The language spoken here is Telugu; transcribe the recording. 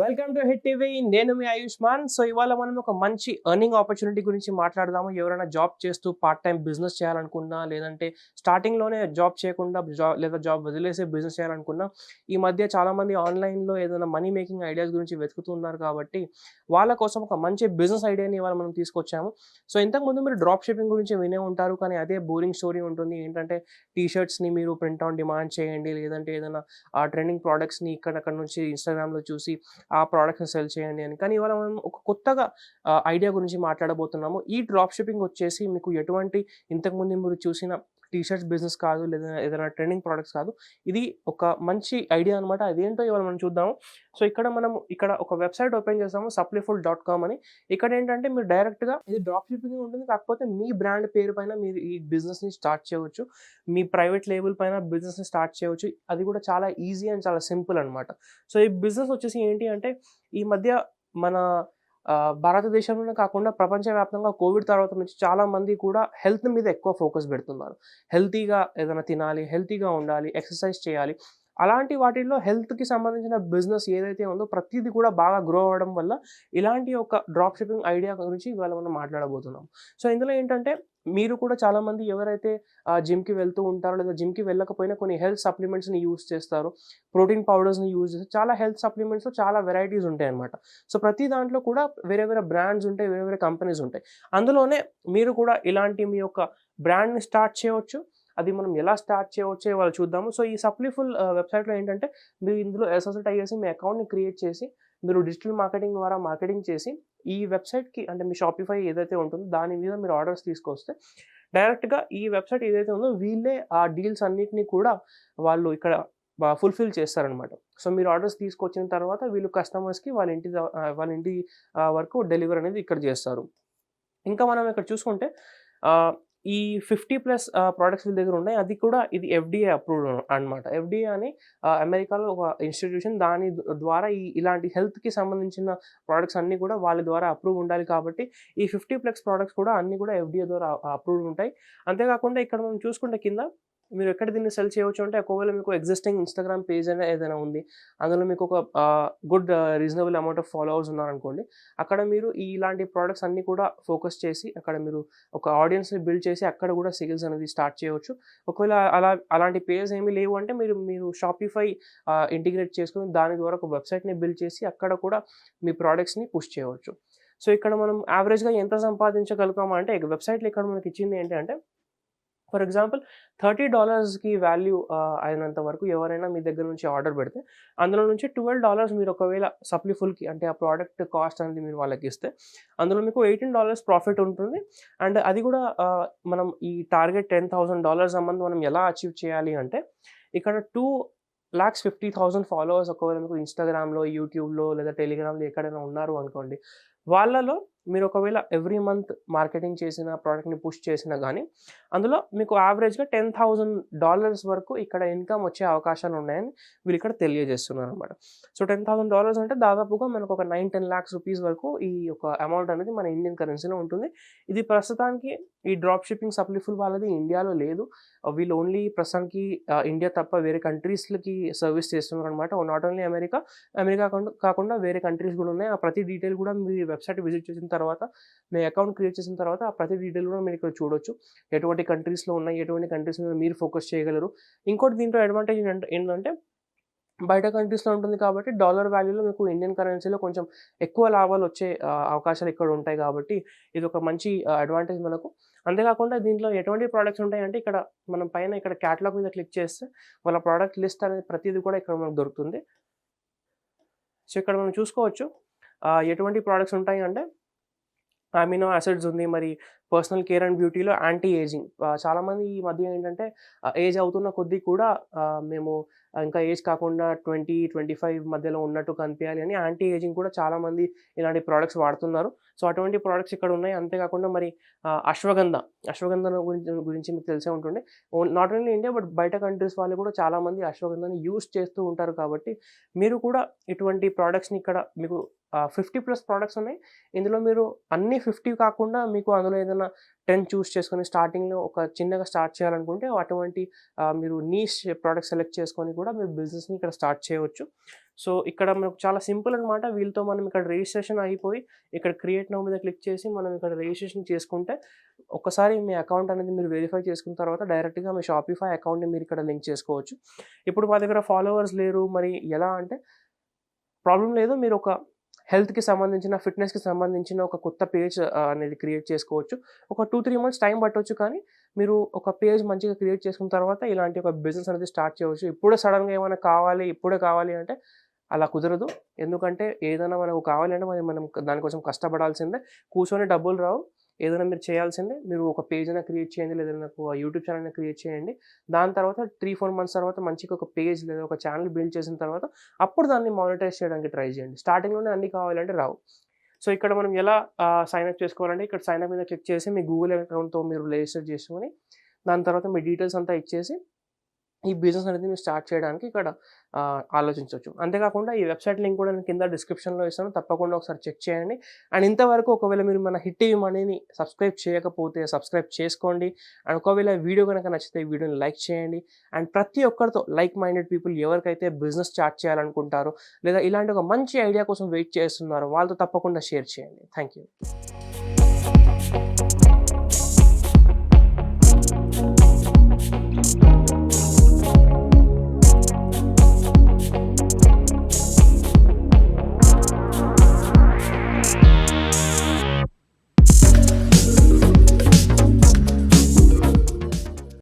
వెల్కమ్ టు హిట్ టీవీ నేను మీ ఆయుష్మాన్. సో ఇవాళ మనం ఒక మంచి ఎర్నింగ్ ఆపర్చునిటీ గురించి మాట్లాడదాము. ఎవరైనా జాబ్ చేస్తూ పార్ట్ టైం బిజినెస్ చేయాలనుకున్నా లేదంటే స్టార్టింగ్లోనే జాబ్ చేయకుండా జాబ్ లేదా జాబ్ వదిలేసే బిజినెస్ చేయాలనుకున్నా ఈ మధ్య చాలా మంది ఏదైనా మనీ మేకింగ్ ఐడియాస్ గురించి వెతుకుతున్నారు కాబట్టి వాళ్ళ కోసం ఒక మంచి బిజినెస్ ఐడియాని ఇవాళ మనం తీసుకొచ్చాము. సో ఇంతకు ముందు మీరు డ్రాప్ షిప్పింగ్ గురించి వినే ఉంటారు కానీ అదే బోరింగ్ స్టోరీ ఉంటుంది. ఏంటంటే టీ మీరు ప్రింట్ ఆన్ డిమాండ్ చేయండి లేదంటే ఏదైనా ఆ ట్రెండింగ్ ప్రోడక్ట్స్ని ఇక్కడక్కడ నుంచి ఇన్స్టాగ్రామ్లో చూసి ఆ ప్రోడక్ట్స్ని సెల్ చేయండి అని. కానీ ఇవాళ మనం ఒక కొత్తగా ఐడియా గురించి మాట్లాడబోతున్నాము. ఈ డ్రాప్ షిప్పింగ్ వచ్చేసి మీకు ఎటువంటి ఇంతకుముందు మీరు చూసిన టీషర్ట్స్ బిజినెస్ కాదు లేదా ఏదైనా ట్రెండింగ్ ప్రోడక్ట్స్ కాదు. ఇది ఒక మంచి ఐడియా అనమాట అదేంటో ఇవాళ మనం చూద్దాము. సో ఇక్కడ మనం ఇక్కడ ఒక వెబ్సైట్ ఓపెన్ చేసాము సప్లిఫుల్ డాట్ కామ్ అని. ఇక్కడ ఏంటంటే మీరు డైరెక్ట్గా ఇది డ్రాప్ షిప్పింగ్ ఉంటుంది కాకపోతే మీ బ్రాండ్ పేరు పైన మీరు ఈ బిజినెస్ని స్టార్ట్ చేయవచ్చు. మీ ప్రైవేట్ లేబుల్ పైన బిజినెస్ని స్టార్ట్ చేయవచ్చు. అది కూడా చాలా ఈజీ అండ్ చాలా సింపుల్ అనమాట సో ఈ బిజినెస్ వచ్చేసి ఏంటి అంటే ఈ మధ్య మన భారతదేశంలోనే కాకుండా ప్రపంచవ్యాప్తంగా కోవిడ్ తర్వాత నుంచి చాలా మంది కూడా హెల్త్ మీద ఎక్కువ ఫోకస్ పెడుతున్నారు. హెల్తీగా ఏదైనా తినాలి హెల్తీగా ఉండాలి ఎక్సర్సైజ్ చేయాలి. అలాంటి వాటిల్లో హెల్త్కి సంబంధించిన బిజినెస్ ఏదైతే ఉందో ప్రతిదీ కూడా బాగా గ్రో అవ్వడం వల్ల ఇలాంటి ఒక డ్రాప్ షిప్పింగ్ ఐడియా గురించి ఇవాళ మనం మాట్లాడబోతున్నాం. సో ఇందులో ఏంటంటే మీరు కూడా చాలామంది ఎవరైతే జిమ్కి వెళ్తూ ఉంటారో లేదా జిమ్కి వెళ్ళకపోయినా కొన్ని హెల్త్ సప్లిమెంట్స్ని యూజ్ చేస్తారు. ప్రోటీన్ పౌడర్స్ని యూజ్ చేస్తారు. చాలా హెల్త్ సప్లిమెంట్స్లో చాలా వెరైటీస్ ఉంటాయి అనమాట సో ప్రతి దాంట్లో కూడా వేరే వేరే బ్రాండ్స్ ఉంటాయి వేరే వేరే కంపెనీస్ ఉంటాయి. అందులోనే మీరు కూడా ఇలాంటి మీ యొక్క బ్రాండ్ని స్టార్ట్ చేయవచ్చు. అది మనం ఎలా స్టార్ట్ చేయవచ్చో వాళ్ళు చూద్దాము. సో ఈ సప్లిఫుల్ వెబ్సైట్లో ఏంటంటే మీరు ఇందులో అసోసియేట్ అయ్యేసి మీ అకౌంట్ని క్రియేట్ చేసి మీరు డిజిటల్ మార్కెటింగ్ ద్వారా మార్కెటింగ్ చేసి ఈ వెబ్సైట్కి అంటే మీ షాపిఫై ఏదైతే ఉంటుందో దాని మీద మీరు ఆర్డర్స్ తీసుకొస్తే డైరెక్ట్గా ఈ వెబ్సైట్ ఏదైతే ఉందో వీళ్ళే ఆ డీల్స్ అన్నిటినీ కూడా వాళ్ళు ఇక్కడ ఫుల్ఫిల్ చేస్తారనమాట. సో మీరు ఆర్డర్స్ తీసుకొచ్చిన తర్వాత వీళ్ళు కస్టమర్స్కి వాళ్ళ ఇంటి వాళ్ళ ఇంటి వరకు డెలివరీ అనేది ఇక్కడ చేస్తారు. ఇంకా మనం ఇక్కడ చూసుకుంటే ఈ ఫిఫ్టీ ప్లస్ ప్రోడక్ట్స్ వీళ్ళ దగ్గర ఉన్నాయి అది కూడా ఇది ఎఫ్డిఏ అప్రూవ్డ్ అనమాట ఎఫ్డిఏ అని అమెరికాలో ఒక ఇన్స్టిట్యూషన్ దాని ద్వారా ఈ ఇలాంటి హెల్త్కి సంబంధించిన ప్రోడక్ట్స్ అన్నీ కూడా వాళ్ళ ద్వారా అప్రూవ్ ఉండాలి కాబట్టి ఈ ఫిఫ్టీ ప్లస్ ప్రోడక్ట్స్ కూడా అన్నీ కూడా ఎఫ్డిఏ ద్వారా అప్రూవ్డ్ ఉంటాయి. అంతేకాకుండా ఇక్కడ మనం చూసుకుంటే కింద మీరు ఎక్కడ దీన్ని సెల్ చేయవచ్చు అంటే ఒకవేళ మీకు ఎగ్జిస్టింగ్ ఇన్స్టాగ్రామ్ పేజ్ అనేది ఏదైనా ఉంది అందులో మీకు ఒక good reasonable amount of followers ఉన్నారనుకోండి అక్కడ మీరు ఈ ఇలాంటి ప్రోడక్ట్స్ అన్నీ కూడా ఫోకస్ చేసి అక్కడ మీరు ఒక ఆడియన్స్ని బిల్డ్ చేసి అక్కడ కూడా సేల్స్ అనేది స్టార్ట్ చేయవచ్చు. ఒకవేళ అలా అలాంటి పేజ్ ఏమీ లేవు అంటే మీరు మీరు షాపిఫై ఇంటిగ్రేట్ చేసుకుని దాని ద్వారా ఒక వెబ్సైట్ని బిల్డ్ చేసి అక్కడ కూడా మీ ప్రోడక్ట్స్ని పుష్ చేయవచ్చు. సో ఇక్కడ మనం యావరేజ్గా ఎంత సంపాదించగలుగుతామా అంటే వెబ్సైట్లో ఇక్కడ మనకి ఇచ్చింది ఏంటంటే ఫర్ ఎగ్జాంపుల్ థర్టీ డాలర్స్కి వాల్యూ అయినంత వరకు ఎవరైనా మీ దగ్గర నుంచి ఆర్డర్ పెడితే అందులో నుంచి ట్వెల్వ్ డాలర్స్ మీరు ఒకవేళ సప్లిఫుల్కి అంటే ఆ ప్రోడక్ట్ కాస్ట్ అనేది మీరు వాళ్ళకి ఇస్తే అందులో మీకు ఎయిటీన్ డాలర్స్ ప్రాఫిట్ ఉంటుంది. అండ్ అది కూడా మనం ఈ టార్గెట్ టెన్ థౌసండ్ డాలర్స్ సంబంధం మనం ఎలా అచీవ్ చేయాలి అంటే ఇక్కడ two lakhs fifty thousand followers ఒకవేళ మీకు ఇన్స్టాగ్రామ్లో యూట్యూబ్లో లేదా టెలిగ్రామ్లో ఎక్కడైనా ఉన్నారు అనుకోండి వాళ్ళలో మీరు ఒకవేళ ఎవ్రీ మంత్ మార్కెటింగ్ చేసిన ప్రోడక్ట్ని పుష్ చేసినా కానీ అందులో మీకు యావరేజ్గా టెన్ థౌజండ్ డాలర్స్ వరకు ఇక్కడ ఇన్కమ్ వచ్చే అవకాశాలు ఉన్నాయని వీళ్ళు ఇక్కడ తెలియజేస్తున్నారు అనమాట సో టెన్ థౌసండ్ డాలర్స్ అంటే దాదాపుగా మనకు ఒక నైన్ టెన్ ల్యాక్స్ రూపీస్ వరకు ఈ యొక్క అమౌంట్ అనేది మన ఇండియన్ కరెన్సీలో ఉంటుంది. ఇది ప్రస్తుతానికి ఈ డ్రాప్ షిప్పింగ్ సప్లిఫుల్ వాళ్ళది ఇండియాలో లేదు. వీళ్ళు ఓన్లీ ప్రస్తుతానికి ఇండియా తప్ప వేరే కంట్రీస్లకి సర్వీస్ చేస్తున్నారు అనమాట నాట్ ఓన్లీ అమెరికా. అమెరికా కాకుండా వేరే కంట్రీస్ కూడా ఉన్నాయి. ఆ ప్రతి డీటెయిల్ కూడా మీ వెబ్సైట్ విజిట్ చేసిన తర్వాత మీ అకౌంట్ క్రియేట్ చేసిన తర్వాత ఆ ప్రతి డీటెయిల్ కూడా మీరు ఇక్కడ చూడొచ్చు. ఎటువంటి కంట్రీస్లో ఉన్నాయి ఎటువంటి కంట్రీస్ మీద మీరు ఫోకస్ చేయగలరు. ఇంకోటి దీంట్లో అడ్వాంటేజ్ ఏంటంటే బయట కంట్రీస్లో ఉంటుంది కాబట్టి డాలర్ వాల్యూలో మీకు ఇండియన్ కరెన్సీలో కొంచెం ఎక్కువ లాభాలు వచ్చే అవకాశాలు ఇక్కడ ఉంటాయి కాబట్టి ఇది ఒక మంచి అడ్వాంటేజ్ మనకు. అంతేకాకుండా దీంట్లో ఎటువంటి ప్రోడక్ట్స్ ఉంటాయంటే ఇక్కడ మనం పైన ఇక్కడ క్యాటలాగ్ మీద క్లిక్ చేస్తే వాళ్ళ ప్రోడక్ట్ లిస్ట్ అనేది ప్రతిదీ కూడా ఇక్కడ మనకు దొరుకుతుంది. సో ఇక్కడ మనం చూసుకోవచ్చు ఎటువంటి ప్రోడక్ట్స్ ఉంటాయి అంటే అమినో యాసిడ్స్ ఉంది. మరి పర్సనల్ కేర్ అండ్ బ్యూటీలో యాంటీ ఏజింగ్. చాలామంది ఈ మధ్య ఏంటంటే ఏజ్ అవుతున్న కొద్దీ కూడా మేము ఇంకా ఏజ్ కాకుండా ట్వంటీ ట్వంటీ ఫైవ్ మధ్యలో ఉన్నట్టు కనిపించాలి అని యాంటీ ఏజింగ్ కూడా చాలామంది ఇలాంటి ప్రోడక్ట్స్ వాడుతున్నారు. సో అటువంటి ప్రోడక్ట్స్ ఇక్కడ ఉన్నాయి. అంతేకాకుండా మరి అశ్వగంధ. అశ్వగంధ గురించి గురించి మీకు తెలిసే ఉంటుంది నాట్ ఓన్లీ ఇండియా బట్ బయట కంట్రీస్ వాళ్ళు కూడా చాలామంది అశ్వగంధని యూస్ చేస్తూ ఉంటారు కాబట్టి మీరు కూడా ఇటువంటి ప్రోడక్ట్స్ని ఇక్కడ మీకు ఫిఫ్టీ ప్లస్ ప్రోడక్ట్స్ ఉన్నాయి. ఇందులో మీరు అన్ని ఫిఫ్టీ కాకుండా మీకు అందులో ఏదైనా టెన్ చూస్ చేసుకొని స్టార్టింగ్లో ఒక చిన్నగా స్టార్ట్ చేయాలనుకుంటే అటువంటి మీరు నీష్ ప్రోడక్ట్ సెలెక్ట్ చేసుకొని కూడా మీరు బిజినెస్ని ఇక్కడ స్టార్ట్ చేయవచ్చు. సో ఇక్కడ మనకు చాలా సింపుల్ అనమాట వీళ్ళతో మనం ఇక్కడ రిజిస్ట్రేషన్ అయిపోయి ఇక్కడ క్రియేట్ నౌ మీద క్లిక్ చేసి మనం ఇక్కడ రిజిస్ట్రేషన్ చేసుకుంటే ఒకసారి మీ అకౌంట్ అనేది మీరు వెరిఫై చేసుకున్న తర్వాత డైరెక్ట్గా మీ షాపిఫై అకౌంట్ని మీరు ఇక్కడ లింక్ చేసుకోవచ్చు. ఇప్పుడు మా దగ్గర ఫాలోవర్స్ లేరు. మరి ఎలా అంటే ప్రాబ్లం లేదు. మీరు ఒక హెల్త్కి సంబంధించిన ఫిట్నెస్కి సంబంధించిన ఒక కొత్త పేజ్ అనేది క్రియేట్ చేసుకోవచ్చు. ఒక టూ త్రీ మంత్స్ టైం పట్టవచ్చు కానీ మీరు ఒక పేజ్ మంచిగా క్రియేట్ చేసుకున్న తర్వాత ఇలాంటి ఒక బిజినెస్ అనేది స్టార్ట్ చేయవచ్చు. ఇప్పుడే సడన్గా ఏమైనా కావాలి ఇప్పుడే కావాలి అంటే అలా కుదరదు. ఎందుకంటే ఏదైనా మనకు కావాలంటే మనం మనం దానికోసం కష్టపడాల్సిందే. కూర్చొని డబ్బులు రావు. ఏదైనా మీరు చేయాల్సిందే మీరు ఒక పేజ్ అయినా క్రియేట్ చేయండి లేదా నాకు యూట్యూబ్ ఛానల్ అయినా క్రియేట్ చేయండి. దాని తర్వాత త్రీ ఫోర్ మంత్స్ తర్వాత మంచిగా ఒక పేజ్ లేదా ఒక ఛానల్ బిల్డ్ చేసిన తర్వాత అప్పుడు దాన్ని మానిటైజ్ చేయడానికి ట్రై చేయండి. స్టార్టింగ్లోనే అన్ని కావాలంటే రావు. సో ఇక్కడ మనం ఎలా సైన్ అప్ చేసుకోవాలంటే ఇక్కడ సైన్ అప్ మీద క్లిక్ చేసి మీ గూగుల్ అకౌంట్తో మీరు రిజిస్టర్ చేసుకొని దాని తర్వాత మీ డీటెయిల్స్ అంతా ఇచ్చేసి ఈ బిజినెస్ అనేది మీరు స్టార్ట్ చేయడానికి ఇక్కడ ఆలోచించవచ్చు. అంతేకాకుండా ఈ వెబ్సైట్ లింక్ కూడా నేను కింద డిస్క్రిప్షన్లో ఇస్తాను. తప్పకుండా ఒకసారి చెక్ చేయండి. అండ్ ఇంతవరకు ఒకవేళ మీరు మన హిట్ టీవీ మనీని సబ్స్క్రైబ్ చేయకపోతే సబ్స్క్రైబ్ చేసుకోండి. అండ్ ఒకవేళ వీడియో కనుక నచ్చితే వీడియోని లైక్ చేయండి. అండ్ ప్రతి ఒక్కరితో లైక్ మైండెడ్ పీపుల్ ఎవరికైతే బిజినెస్ స్టార్ట్ చేయాలనుకుంటారో లేదా ఇలాంటి ఒక మంచి ఐడియా కోసం వెయిట్ చేస్తున్నారో వాళ్ళతో తప్పకుండా షేర్ చేయండి. Thank you